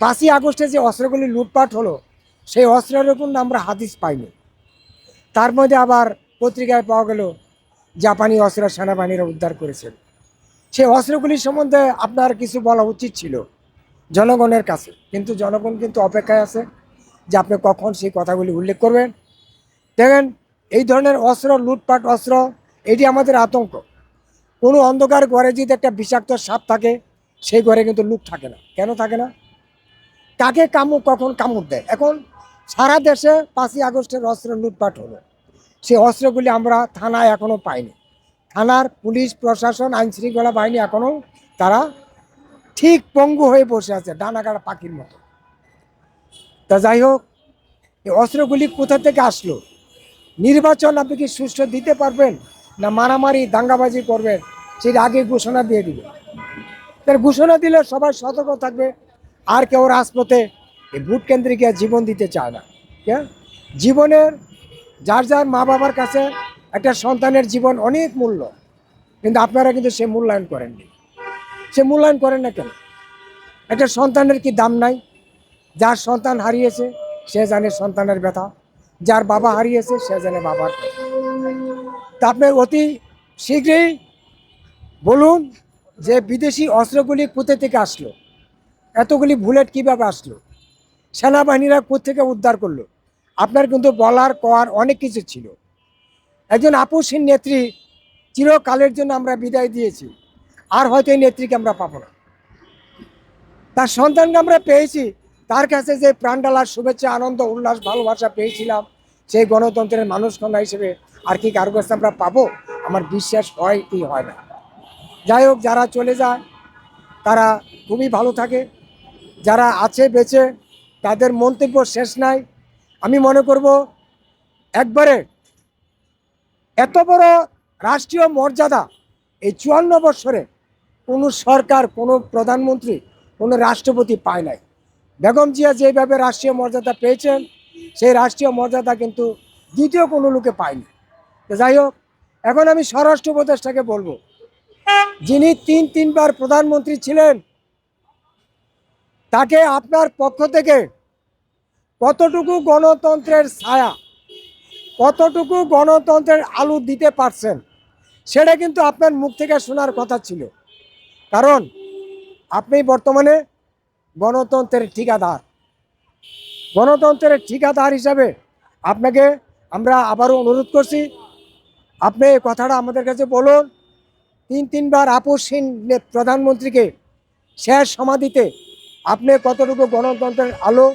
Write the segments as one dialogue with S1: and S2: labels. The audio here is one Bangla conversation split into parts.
S1: পাঁচই আগস্টে যে অস্ত্রগুলি লুটপাট হলো, সেই অস্ত্রের কিন্তু আমরা হাদিস পাইনি। তার মধ্যে আবার পত্রিকায় পাওয়া গেল, জাপানি অস্ত্র সেনাবাহিনীরা উদ্ধার করেছেন সেই অস্ত্রগুলির সম্বন্ধে আপনার কিছু বলা উচিত ছিল জনগণের কাছে। কিন্তু জনগণ কিন্তু অপেক্ষায় আছে যে আপনি কখন সেই কথাগুলি উল্লেখ করবেন। দেখেন, এই ধরনের অস্ত্র, লুটপাট অস্ত্র, এটি আমাদের আতঙ্ক। কোনো অন্ধকার ঘরে যদি একটা বিষাক্ত সাপ থাকে, সেই ঘরে কিন্তু লুট থাকে না। কেন থাকে না? কাকে কামড়, কখন কামড় দেয়? এখন সারা দেশে পাঁচই আগস্টের অস্ত্র লুটপাট হলো। সেই অস্ত্রগুলি আমরা থানায় এখনও পাইনি। থানার পুলিশ, প্রশাসন আইন শৃঙ্খলা বাহিনী এখনও তারা ঠিক পঙ্গু হয়ে বসে আছে ডানাগাড়া পাখির মতো। তা যাই হোক, এই অস্ত্রগুলি কোথা থেকে আসলো? নির্বাচন আপনি কি সুষ্ঠু দিতে পারবেন না মারামারি, দাঙ্গাবাজি করবেন? সেটা আগে ঘোষণা দিয়ে দিবে। তার ঘোষণা দিলে সবাই সতর্ক থাকবে। আর কেউ রাজপথে এই ভোট কেন্দ্রে গিয়ে জীবন দিতে চায় না। হ্যাঁ জীবনের, যার যার মা বাবার কাছে একটা সন্তানের জীবন অনেক মূল্য, কিন্তু আপনারা কিন্তু সে মূল্যায়ন করেননি। সে মূল্যায়ন করেন না কেন? একটা সন্তানের কি দাম নাই? যার সন্তান হারিয়েছে, সে জানে সন্তানের ব্যথা। যার বাবা হারিয়েছে, সে জানে বাবার তা আপনি অতি শীঘ্রই বলুন যে বিদেশি অস্ত্রগুলি কোথা থেকে আসলো? এতগুলি বুলেট কীভাবে আসলো? সেনাবাহিনীরা কোথেকে উদ্ধার করল? আপনার কিন্তু বলার, কওয়ার অনেক কিছু ছিল। একজন আপুসীন নেত্রী চিরকালের জন্য আমরা বিদায় দিয়েছি। আর হয়তো এই নেত্রীকে আমরা পাবো না। তার সন্তানকে আমরা পেয়েছি। তার কাছে যে প্রাণডালার শুভেচ্ছা, আনন্দ, উল্লাস, ভালোবাসা পেয়েছিলাম, সেই গণতন্ত্রের মানুষকন্যা হিসেবে আর কি কারও কাছে আমরা পাবো? আমার বিশ্বাস হয় কি হয় না। যাই হোক, যারা চলে যায়, তারা খুবই ভালো থাকে। যারা আছে, বেঁচে, তাদের মন্তব্য শেষ নাই। আমি মনে করব, একবারে এত বড় রাষ্ট্রীয় মর্যাদা এই চুয়ান্ন বছরে কোনো সরকার, কোনো প্রধানমন্ত্রী, কোনো রাষ্ট্রপতি পায় নাই। বেগম জিয়া যেভাবে রাষ্ট্রীয় মর্যাদা পেয়েছেন, সেই রাষ্ট্রীয় মর্যাদা কিন্তু দ্বিতীয় কোনো লোকে পায়নি। তো যাই হোক, এখন আমি স্বরাষ্ট্র উপদেষ্টাকে বলব। যিনি তিন তিনবার প্রধানমন্ত্রী ছিলেন তাকে আপনার পক্ষ থেকে কতটুকু গণতন্ত্রের ছায়া, কতটুকু গণতন্ত্রের আলু দিতে পারছেন, সেটা কিন্তু আপনার মুখ থেকে শোনার কথা ছিল। কারণ আপনি বর্তমানে গণতন্ত্রের ঠিকাদার। গণতন্ত্রের ঠিকাদার হিসাবে আপনাকে আমরা আবারও অনুরোধ করছি, আপনি এই কথাটা আমাদের কাছে বলুন। তিন তিনবার আপসহীন প্রধানমন্ত্রীকে শেষ সমাধিতে আপনি কতটুকু গণতন্ত্রের আলো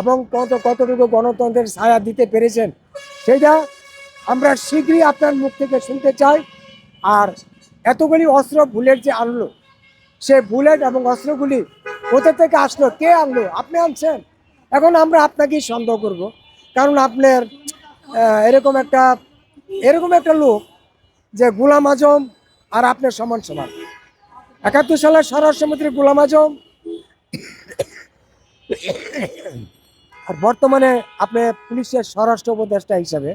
S1: এবং কত কতটুকু গণতন্ত্রের ছায়া দিতে পেরেছেন সেটা আমরা শীঘ্রই আপনার মুখ থেকে শুনতে চাই। আর এতগুলি অস্ত্র বুলেট যে আনলো, সে বুলেট এবং অস্ত্রগুলি কোথা থেকে আসলো, কে আনলো, আপনি আনছেন? এখন আমরা আপনাকেই সন্দেহ করব, কারণ আপনার এরকম একটা এরকম একটা লোক যে গুলাম আজম আর আপনার সমান সমান। একাত্তর সালের স্বরাষ্ট্রমন্ত্রী গুলাম আজম আর বর্তমানে আপনি পুলিশের স্বরাষ্ট্র উপদেষ্টা হিসাবে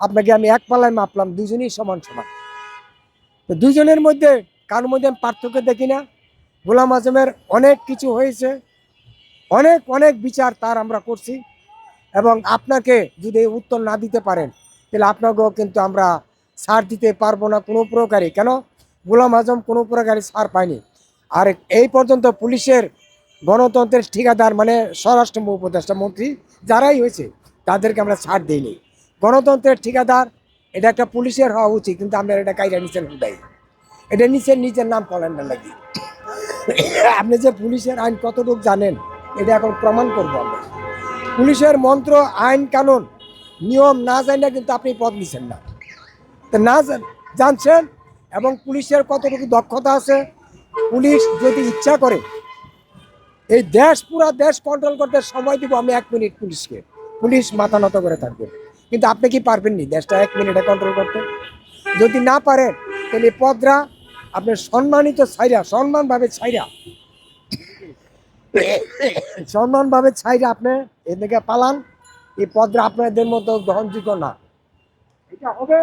S1: আপনাকে আমি এক পাল্লায় মাপলাম দুজনই সমান সমান। তো দুজনের মধ্যে কার মধ্যে আমি পার্থক্য দেখি না। গোলাম আজমের অনেক কিছু হয়েছে, অনেক অনেক বিচার তার আমরা করছি এবং আপনাকে যদি উত্তর না দিতে পারেন, তাহলে আপনাকেও কিন্তু আমরা ছাড় দিতে পারব না কোনো প্রকারই কেন? গোলাম আজম কোনো প্রকারই ছাড় পায়নি। আর এই পর্যন্ত পুলিশের গণতন্ত্রের ঠিকাদার মানে স্বরাষ্ট্র উপদেষ্টা মন্ত্রী যারাই হয়েছে, তাদেরকে আমরা ছাড় দিইনি। গণতন্ত্রের ঠিকাদার, এটা একটা পুলিশের হওয়া উচিত, কিন্তু আপনার এটা কাইরা নিচ্ছেন হুদাই এটা নিচের নিজের নাম করেন না লাগি। আপনি যে পুলিশের আইন কতটুকু জানেন, এটা এখন প্রমাণ করব আমরা। পুলিশের মন্ত্র, আইন কানুন, নিয়ম না জানলে কিন্তু আপনি পদ নিছেন না। তো না জানছেন এবং পুলিশের কতটুকু দক্ষতা আছে, পুলিশ যদি ইচ্ছা করে এই দেশ, পুরা দেশ কন্ট্রোল করতে সময় দিব আমি এক মিনিট পুলিশকে। পুলিশ মাথা নত করে থাকবে। কিন্তু আপনি কি পারবেন নি দেশটা এক মিনিটে কন্ট্রোল করতে? যদি না পারেন, তাহলে পদরা আপনার সম্মানিত ছাইরা, সম্মানভাবে ছাইরা। সম্মানভাবে ছাইরা আপনি এদিকে পালান। এই পদরা আপনাদের মতো গ্রহণযোগ্য না। এটা হবে